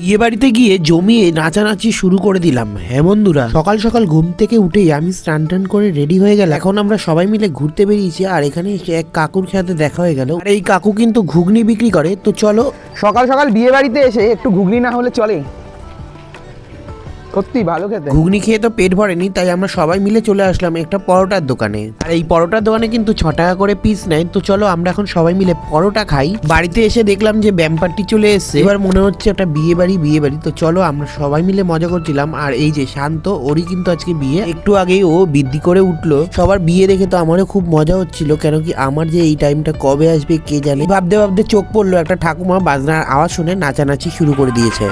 বিয়ে বাড়িতে গিয়ে জমিয়ে নাচানাচি শুরু করে দিলাম। হ্যাঁ বন্ধুরা? সকাল সকাল ঘুম থেকে উঠেই আমি স্নান টান করে রেডি হয়ে গেল এখন আমরা সবাই মিলে ঘুরতে বেরিয়েছি আর এখানে এক কাকুর সাথে দেখা হয়ে গেল। আর এই কাকু কিন্তু ঘুগনি বিক্রি করে। তো চলো সকাল সকাল বিয়ে বাড়িতে এসে একটু ঘুগনি না হলে চলে। সত্যি ভালো খেতে। ঘুগনি খেয়ে তো পেট ভরেনি, তাই আমরা সবাই মিলে চলে আসলাম একটা পরোটার দোকানে। আর এই পরোটার দোকানে কিন্তু ছ টাকা করে পিস নেয়, তো চলো আমরা এখন সবাই মিলে পরোটা খাই। বাড়িতে এসে দেখলাম যে ব্যাম্পারটি চলে এসেছে। এবার মনে হচ্ছে একটা বিয়ে বাড়ি বিয়ে বাড়ি। তো চলো আমরা সবাই মিলে মজা করছিলাম। আর এই যে শান্ত, ওরই কিন্তু আজকে বিয়ে। একটু আগেই ও বৃদ্ধি করে উঠল। সবার বিয়ে দেখে তো আমারও খুব মজা হচ্ছিল কেন কি আমার যে এই টাইমটা কবে আসবে, কে জানে। ভাবতে ভাবতে চোখ পড়ল একটা ঠাকুমা, বাজনার আওয়াজ শুনে নাচানাচি শুরু করে দিয়েছে।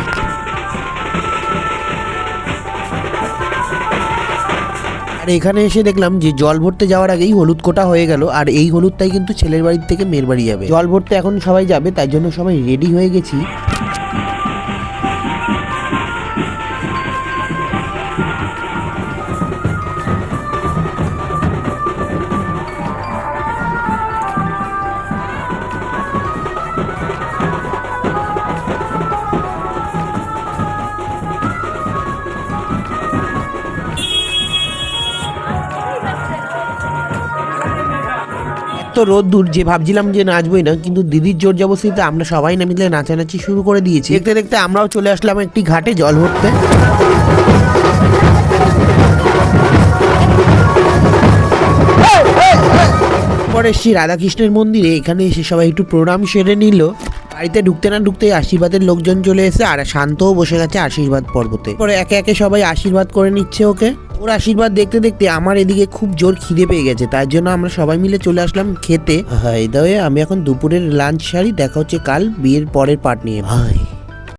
আর এখানে এসে দেখলাম যে জল ভরতে যাওয়ার আগেই হলুদ কোটা হয়ে গেল, আর এই হলুদটাই কিন্তু ছেলের বাড়ির থেকে মেয়ের বাড়ি যাবে। জল ভরতে এখন সবাই যাবে, তাই জন্য সবাই রেডি হয়ে গেছি। তো রোদ দূর, যে ভাবছিলাম যে নাচবই না, কিন্তু দিদির জোর জবস্তিতে আমরা সবাই না মিলে নাচানাচি শুরু করে দিয়েছি। দেখতে দেখতে আমরাও চলে আসলাম একটি ঘাটে জল ভরতে। পরে শ্রী রাধাকৃষ্ণের মন্দিরে এখানে এসে সবাই একটু প্রণাম সেরে নিল। বাড়িতে ঢুকতে না ঢুকতেই আশীর্বাদের লোকজন চলে এসে আর শান্তও বসে গেছে আশীর্বাদ পর্বতে। পরে একে একে সবাই আশীর্বাদ করে নিচ্ছে ওকে। ওর আশীর্বাদ দেখতে দেখতে আমার এদিকে খুব জোর খিদে পেয়ে গেছে। তার জন্য আমরা সবাই মিলে চলে আসলাম খেতে। হাই দাওয়ে আমি এখন দুপুরের লাঞ্চ সারি দেখা হচ্ছে কাল বিয়ের পরের পার্ট নিয়ে। ভাই